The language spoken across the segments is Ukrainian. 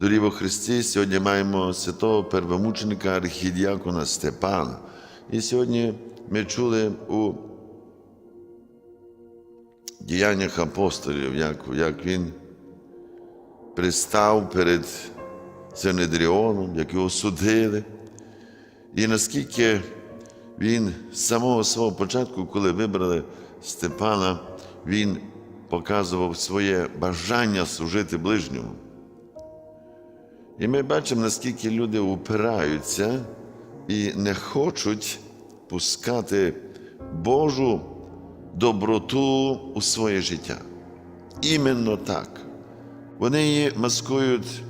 Дорі во Христі, сьогодні маємо святого первомученика архідіакона Степана. І сьогодні ми чули у діяннях апостолів, як, як він пристав перед Синедріоном, як його судили. І наскільки він з самого свого початку, коли вибрали Степана, він показував своє бажання служити ближньому. І ми бачимо, наскільки люди упираються і не хочуть пускати Божу доброту у своє життя. Іменно так. Вони її маскують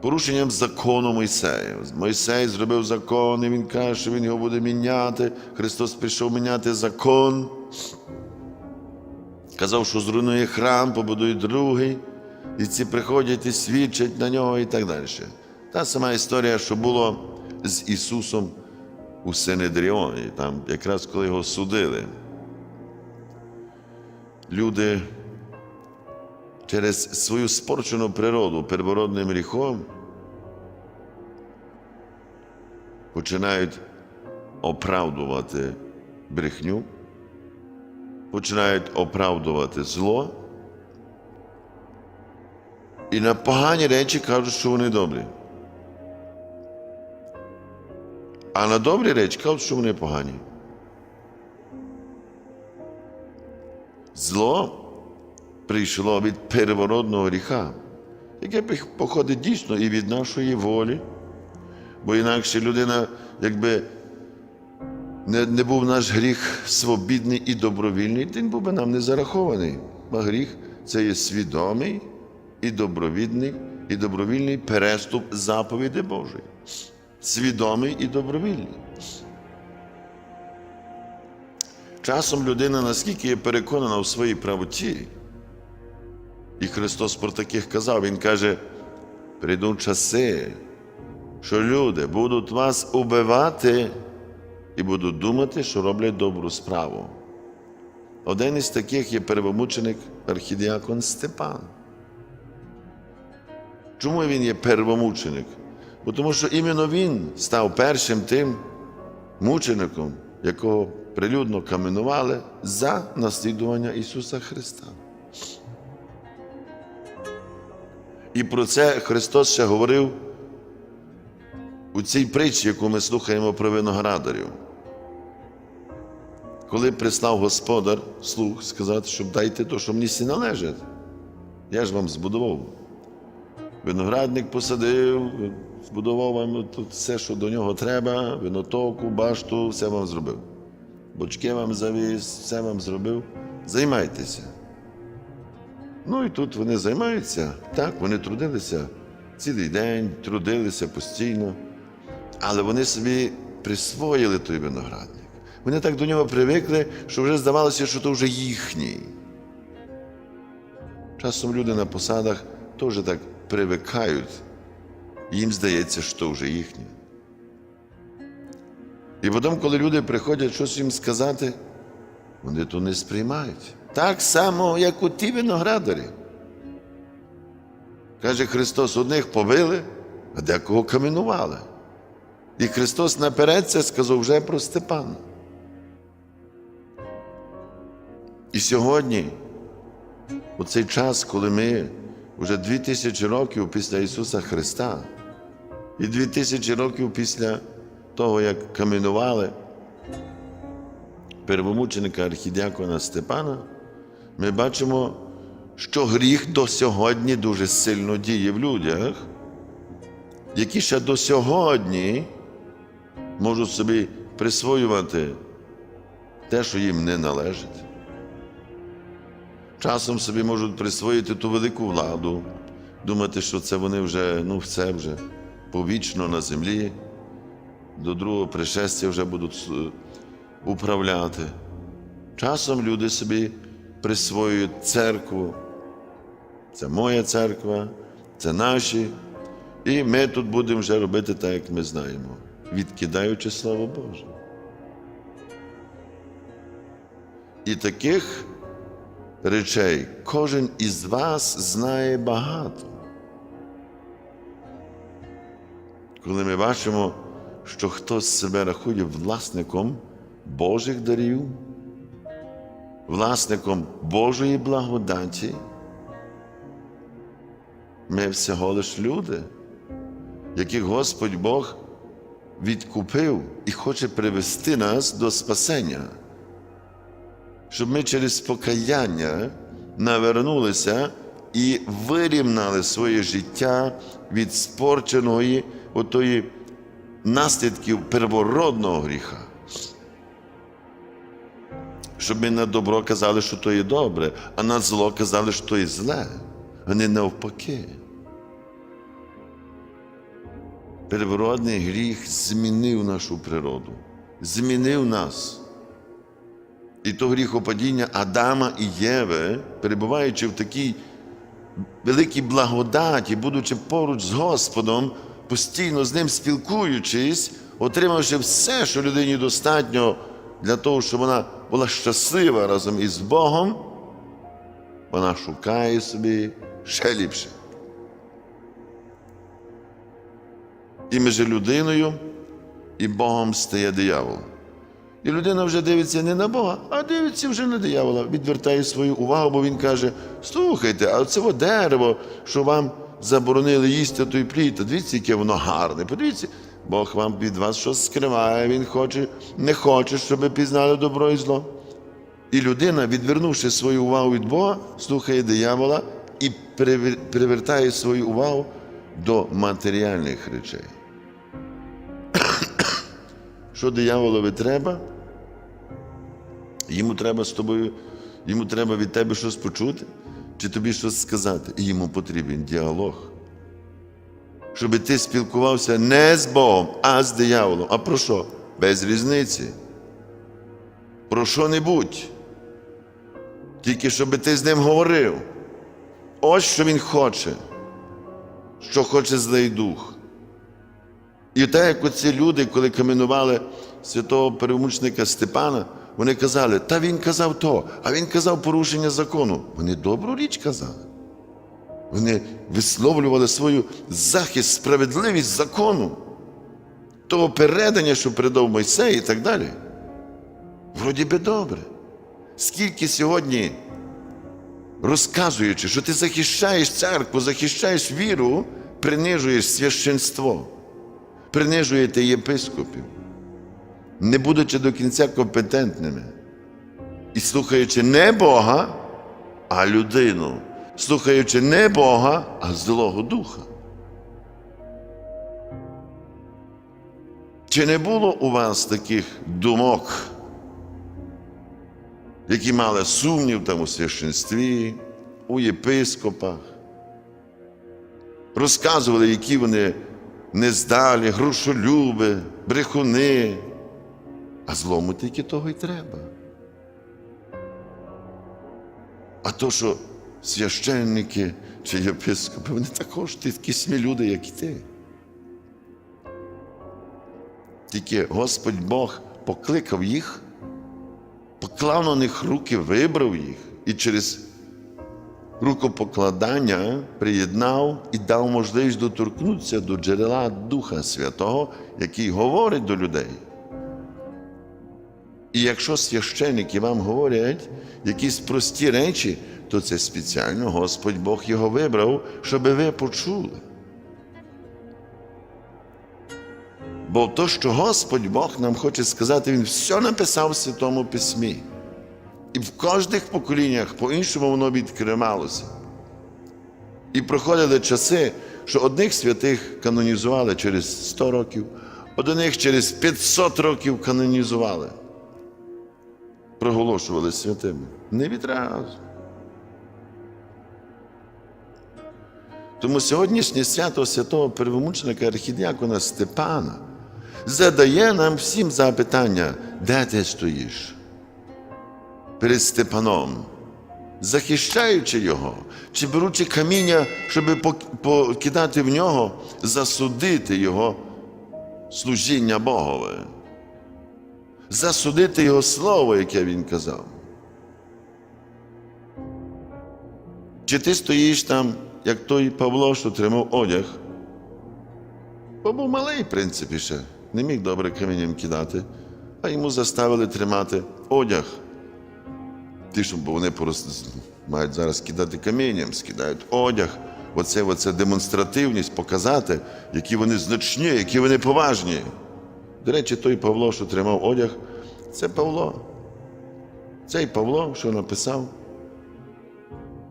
порушенням закону Мойсея. Мойсей зробив закон, і він каже, що він його буде міняти. Христос прийшов міняти закон. Казав, що зруйнує храм, побудує другий, і ці приходять і свідчать на нього і так далі. Та сама історія, що було з Ісусом у Синедріоні, там якраз коли його судили. Люди через свою спорчену природу первородним гріхом починають оправдувати брехню, починають оправдувати зло і на погані речі кажуть, що вони добрі. А на добрі речі кажуть, що вони погані. Зло прийшло від первородного гріха, яке походить дійсно і від нашої волі, бо інакше людина, якби не, не був наш гріх свобідний і добровільний, він був би нам не зарахований. А гріх це є свідомий і добровільний, і добровільний переступ заповіді Божої. Свідомий і добровільний. Часом людина наскільки є переконана в своїй правоті, і Христос про таких казав, Він каже: прийдуть часи, що люди будуть вас убивати і будуть думати, що роблять добру справу. Один із таких є первомученик архідіакон Степан. Чому він є первомученик? Бо тому що іменно він став першим тим мучеником, якого прилюдно каменували за наслідування Ісуса Христа. І про це Христос ще говорив у цій притчі, яку ми слухаємо про виноградарів. Коли прислав Господар слух сказати, щоб дайте то, що мені сі належить. Я ж вам збудував. Виноградник посадив, збудував вам тут все, що до нього треба, винотоку, башту, все вам зробив. Бочки вам завіз, все вам зробив. Займайтеся. Ну і тут вони займаються. Так, вони трудилися цілий день, трудилися постійно, але вони собі присвоїли той виноградник. Вони так до нього привикли, що вже здавалося, що то вже їхній. Часом люди на посадах теж так привикають, їм здається, що вже їхнє. І потім, коли люди приходять щось їм сказати, вони то не сприймають. Так само, як у ті виноградарі. Каже Христос, одних побили, а декого каменували. І Христос наперед це сказав вже про Степана. І сьогодні, у цей час, коли ми вже дві тисячі років після Ісуса Христа, і дві тисячі років після того, як каменували первомученика архідіакона Степана, ми бачимо, що гріх до сьогодні дуже сильно діє в людях, які ще до сьогодні можуть собі присвоювати те, що їм не належить. Часом собі можуть присвоїти ту велику владу, думати, що це вони вже, ну, все вже повічно на землі, до другого пришестя вже будуть е, управляти. Часом люди собі присвоюють церкву. Це моя церква, це наші. І ми тут будемо вже робити так, як ми знаємо, відкидаючи Слово Боже. І таких речей кожен із вас знає багато. коли ми бачимо, що хтось себе рахує власником Божих дарів, власником Божої благодаті, ми всього лиш люди, яких Господь Бог відкупив і хоче привести нас до спасення, щоб ми через покаяння навернулися і вирівнали своє життя від спорченої отої наслідків первородного гріха. Щоб ми на добро казали, що то є добре, а на зло казали, що то є зле, а не навпаки. Первородний гріх змінив нашу природу, змінив нас. І то гріхопадіння Адама і Єви, перебуваючи в такій великій благодаті, будучи поруч з Господом, постійно з ним спілкуючись, отримавши все, що людині достатньо для того, щоб вона була щаслива разом із Богом, вона шукає собі ще ліпше. І між людиною і Богом стає диявол. І людина вже дивиться не на Бога, а дивиться вже на диявола, відвертає свою увагу, бо він каже: слухайте, а це дерево, що вам заборонили їсти той плід, то дивіться, яке воно гарне. Подивіться, Бог вам від вас щось скриває, Він хоче, не хоче, щоб ви пізнали добро і зло. І людина, відвернувши свою увагу від Бога, слухає диявола і привертає свою увагу до матеріальних речей. Що дияволові треба? Йому треба з тобою, йому треба від тебе щось почути, чи тобі щось сказати. І йому потрібен діалог. Щоб ти спілкувався не з Богом, а з дияволом. А про що? Без різниці. Про що-небудь. Тільки щоб ти з ним говорив. Ось що він хоче, що хоче злий дух. І так, як оці люди, коли каменували святого перемучника Степана, вони казали, та він казав то, а він казав порушення закону. Вони добру річ казали. Вони висловлювали свою захист, справедливість закону, того передання, що передав Мойсей і так далі. Вроді би добре. Скільки сьогодні, розказуючи, що ти захищаєш церкву, захищаєш віру, принижуєш священство принижуєте єпископів, не будучи до кінця компетентними і слухаючи не Бога, а людину, слухаючи не Бога, а Злого Духа. Чи не було у вас таких думок, які мали сумнів там у священстві, у єпископах? Розказували, які вони нездалі, грошолюби, брехуни, а злому тільки того й треба. А то, що священники чи єпископи, вони також такі самі люди, як і ти. Тільки Господь Бог покликав їх, поклав на них руки, вибрав їх і через рукопокладання приєднав і дав можливість доторкнутися до джерела Духа Святого, який говорить до людей. І якщо священники вам говорять якісь прості речі, то це спеціально Господь Бог його вибрав, щоб ви почули. Бо то, що Господь Бог нам хоче сказати, Він все написав в Святому Письмі. І в кожних поколіннях по-іншому воно відкривалося. І проходили часи, що одних святих канонізували через 100 років, одних через 500 років канонізували. Проголошували святими. Не відразу. Тому сьогоднішнє свято святого первомученика архідіакона Степана задає нам всім запитання, де ти стоїш? Перед Степаном, захищаючи його, чи беручи каміння, щоб покидати в нього, засудити його служіння Богове, засудити його слово, яке він казав. Чи ти стоїш там, як той Павло, що тримав одяг, Бо був малий, в принципі, ще. Не міг добре камінням кидати, а йому заставили тримати одяг. Ті, бо вони порос... мають зараз кидати камінням, скидають одяг. Оце, оце демонстративність показати, які вони значні, які вони поважні. До речі, той Павло, що тримав одяг, це Павло. Цей Павло, що написав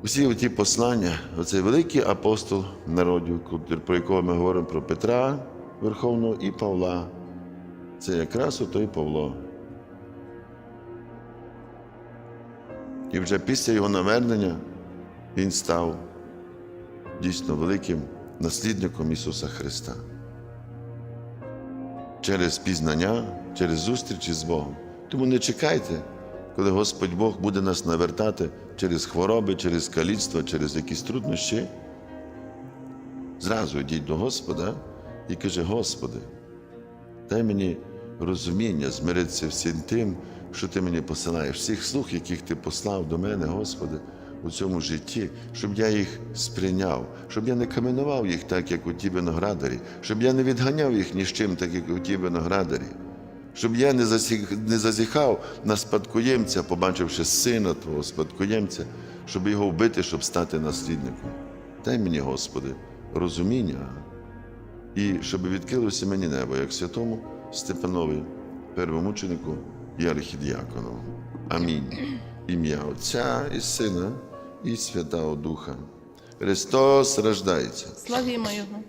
усі ті послання, оцей великий апостол народів, про якого ми говоримо про Петра Верховного і Павла. Це якраз отой Павло. І вже після його навернення він став дійсно великим наслідником Ісуса Христа. Через пізнання, через зустрічі з Богом. Тому не чекайте, коли Господь Бог буде нас навертати через хвороби, через каліцтво, через якісь труднощі. Зразу йдіть до Господа і каже: Господи, дай мені розуміння, змиритися всім тим, що ти мені посилаєш, всіх слух, яких ти послав до мене, Господи, у цьому житті, щоб я їх сприйняв, щоб я не каменував їх так, як у ті виноградарі, щоб я не відганяв їх ні з чим, так як у ті виноградарі, щоб я не, засіх, не зазіхав на спадкоємця, побачивши сина Твого спадкоємця, щоб його вбити, щоб стати наслідником. Дай мені, Господи, розуміння і щоб відкрилося мені небо, як святому Степанові, первомученику і архідіаконом. Амінь. Ім'я Отця і Сина і Святого Духа. Христос рождається. Славімо Його.